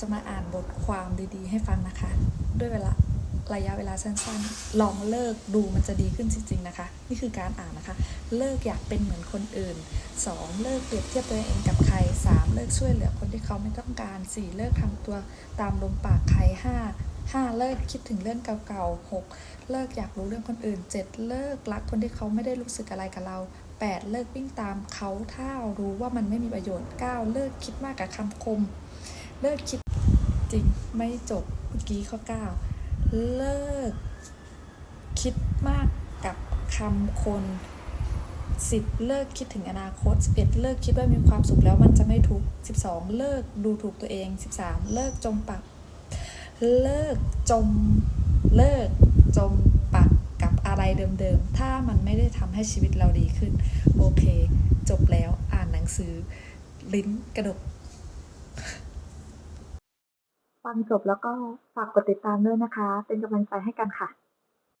จะมาอ่านบทความดีๆ ให้ฟังนะคะ ด้วยเวลาระยะเวลาสั้นๆ ลองเลิกดูมันจะดีขึ้นจริงๆนะคะ นี่คือการอ่านนะคะ เลิกอยากเป็นเหมือนคนอื่น 2. เลิกเปรียบเทียบตัวเองกับใคร 3. เลิกช่วยเหลือคนที่เขาไม่ต้องการ 4. เลิกทำตัวตามลมปากใคร 5. 5. เลิกคิดถึงเรื่องเก่าๆ 6. เลิกอยากรู้เรื่องคนอื่น 7. เลิกรักคนที่เขาไม่ได้รู้สึกอะไรกับเรา 8. เลิกวิ่งตามเขาถ้ารู้ว่ามันไม่มีประโยชน์ 9. เลิกคิดมากกับคำคม เลิกคิด จริงไม่จบเมื่อกี้ข้อ 9 เลิก คิดมากกับคำคน 10 เลิกคิดถึงอนาคต 11 เลิกคิดว่ามีความสุขแล้วมันจะไม่ทุกข์12 เลิกดูถูกตัวเอง 13 เลิกจมปัก เลิกจม เลิกจมปักกับอะไรเดิมๆ ถ้ามันไม่ได้ทำให้ชีวิตเราดีขึ้น โอเค จบแล้วอ่านหนังสือ ลิ้นกระดก ฟังจบแล้วก็ฝากกดติดตามด้วยนะคะ เป็นกำลังใจให้กันค่ะ